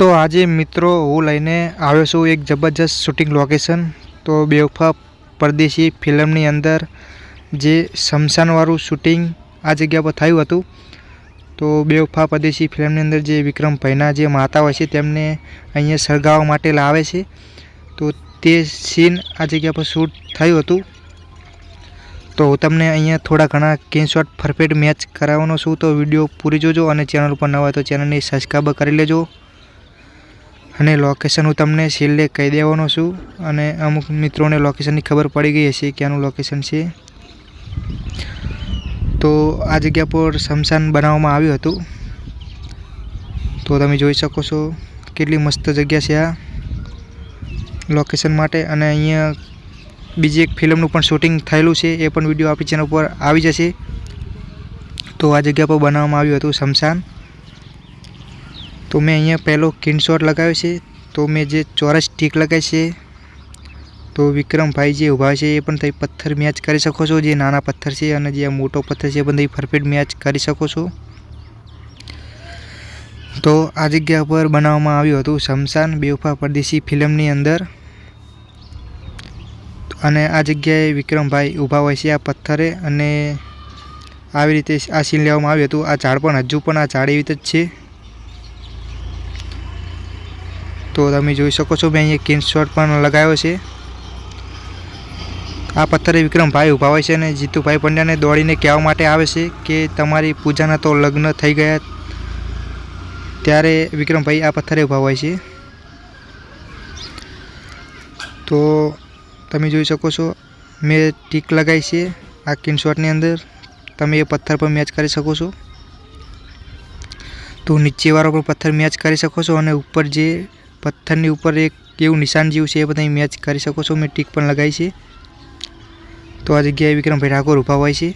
તો આજે મિત્રો હું લઈને આવ્યો છું એક જબરજસ્ત શૂટિંગ લોકેશન તો બેવફા પરદેશી ફિલ્મની અંદર જે શમશાનવાળું શૂટિંગ આ જગ્યા પર થયું હતું, તો બેવફા પરદેશી ફિલ્મની અંદર જે વિક્રમ ભૈના જે માતા હોય છે તેમને અહીંયા સળગાવવા માટે લાવે છે. તો તે સીન આ જગ્યા પર શૂટ થયું હતું. તો હું તમને અહીંયા થોડા ઘણા સ્ક્રીનશોટ પરફેક્ટ મેચ કરાવવાનો છું. તો વીડિયો પૂરી જોજો અને ચેનલ ઉપર નવા હોય તો ચેનલને સબસ્ક્રાઈબ કરી લેજો. અને લોકેશન હું તમને છેલ્લે કહી દેવાનો છું. અને અમુક મિત્રોને લોકેશનની ખબર પડી ગઈ હશે કે આનું લોકેશન છે. તો આ જગ્યા પર શમશાન બનાવવામાં આવ્યું હતું. તો તમે જોઈ શકો છો કેટલી મસ્ત જગ્યા છે આ લોકેશન માટે. અને અહીંયા બીજી એક ફિલ્મનું પણ શૂટિંગ થયેલું છે. એ પણ વીડિયો આપણી ચેનલ પર આવી જશે. તો આ જગ્યા પર બનાવવામાં આવ્યું હતું શમશાન. તો મેં અહીંયા પહેલો સ્ક્રીનશોટ લગાવ્યો છે. તો મેં જે ચોરસ ટીક લગાવી છે, તો વિક્રમભાઈ જે ઊભા છે એ પણ તમે પથ્થર મેચ કરી શકો છો. જે નાના પથ્થર છે અને જે મોટો પથ્થર છે એ પણ તમે પરફેક્ટ મેચ કરી શકો છો. તો આ જગ્યા પર બનાવવામાં આવ્યું હતું શમશાન બેવફા પરદેશી ફિલ્મની અંદર. અને આ જગ્યાએ વિક્રમભાઈ ઊભા હોય છે આ પથ્થરે અને આવી રીતે આ સીન લેવામાં આવ્યું હતું. આ ઝાડ પણ હજુ પણ આ ઝાડ એવી જ છે. તો તમે જોઈ શકો છો મેં અહીંયા સ્ક્રીનશોટ પણ લગાવ્યો છે. આ પથ્થરે વિક્રમભાઈ ઊભા હોય છે અને જીતુભાઈ પંડ્યાને દોડીને કહેવા માટે આવે છે કે તમારી પૂજાના તો લગ્ન થઈ ગયા ત્યારે વિક્રમભાઈ આ પથ્થરે ઊભા હોય છે. તો તમે જોઈ શકો છો, મેં ટીક લગાવી છે આ સ્ક્રીનશોટની અંદર. તમે એ પથ્થર પર મેચ કરી શકો છો. તો નીચેવાળો પણ પથ્થર મેચ કરી શકો છો અને ઉપર જે પથ્થરની ઉપર એક એવું નિશાન જેવું છે એ બધા મેચ કરી શકો છો. મેં ટીક પણ લગાવી છે. તો આ જગ્યાએ વિક્રમભાઈ ઠાકોર ઊભા હોય છે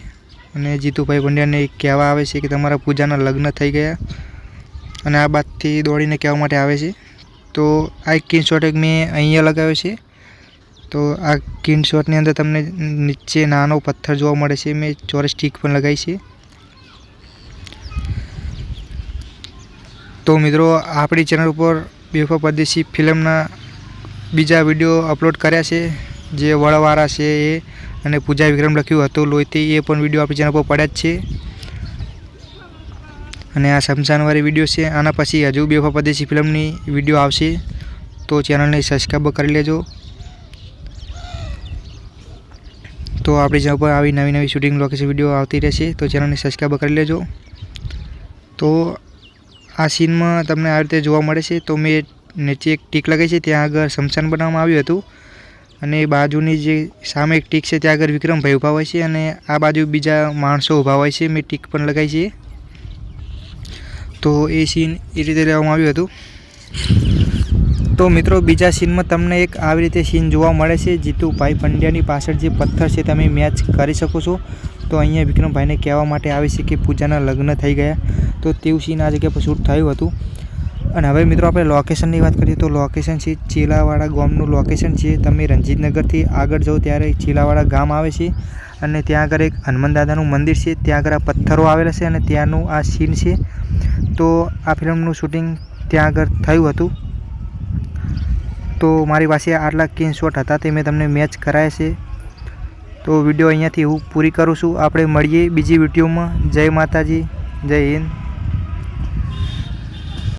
અને જીતુભાઈ પંડ્યાને કહેવા આવે છે કે તમારા પૂજાના લગ્ન થઈ ગયા અને આ બાદથી દોડીને કહેવા માટે આવે છે. તો આ સ્ક્રીનશોટ એક મેં અહીંયા લગાવ્યો છે. તો આ સ્ક્રીનશોટની અંદર તમને નીચે નાનો પથ્થર જોવા મળે છે. મેં ચોરસ ટીક પણ લગાવી છે. તો મિત્રો, આપણી ચેનલ ઉપર બેફા પરદેશી ફિલ્મના બીજા વીડિયો અપલોડ કર્યા છે, જે વળવાળા છે એ, અને પૂજા વિક્રમ લખ્યું હતું લોહીથી, એ પણ વીડિયો આપણી ચેનલ પર પડ્યા જ છે. અને આ શમશાનવાળી વીડિયો છે, આના પછી હજુ બેફા પરદેશી ફિલ્મની વીડિયો આવશે, તો ચેનલને સબસ્ક્રાઈબ કરી લેજો. તો આપણી ચેનલ પર આવી નવી નવી શૂટિંગ લોકેશન વીડિયો આવતી રહેશે, તો ચેનલને સબસ્ક્રાઈબ કરી લેજો. તો આ સીનમાં તમને આ રીતે જોવા મળે છે. તો મેં નીચે એક ટીક લગાવી છે. ત્યાં આગળ શમશાન બનાવવામાં આવ્યું હતું. અને બાજુની જે સામે એક ટીક છે, ત્યાં આગળ વિક્રમભાઈ ઊભા હોય છે અને આ બાજુ બીજા માણસો ઊભા હોય છે. મેં ટીક પણ લગાવી છે. તો એ સીન એ રીતે લેવામાં આવ્યું હતું. તો મિત્રો, બીજા સીનમાં તમને એક આવી રીતે સીન જોવા મળે છે. જીતુભાઈ પંડ્યાની પાછળ જે પથ્થર છે, તમે મેચ કરી શકો છો. તો અહીંયા વિક્રમભાઈને કહેવા માટે આવે છે કે પૂજાના લગ્ન થઈ ગયા. તો તેવું સીન આ જગ્યા પર શૂટ થયું હતું. અને હવે મિત્રો આપણે લોકેશનની વાત કરીએ તો લોકેશન છે ચીલાવાડા ગામનું લોકેશન છે. તમે રણજીતનગરથી આગળ જાઓ ત્યારે ચીલાવાડા ગામ આવે છે. અને ત્યાં આગળ એક હનુમાન દાદાનું મંદિર છે. ત્યાં આગળ આ પથ્થરો આવેલા છે અને ત્યાંનું આ સીન છે. તો આ ફિલ્મનું શૂટિંગ ત્યાં આગળ થયું હતું. તો મારી પાસે આટલા સ્ક્રીનશોટ હતા તે મેં તમને મેચ કરાયા છે. તો વીડિયો અહીંયાથી હું પૂરી કરું છું. આપણે મળીએ બીજી વિડીયોમાં. જય માતાજી, જય હિન્દ.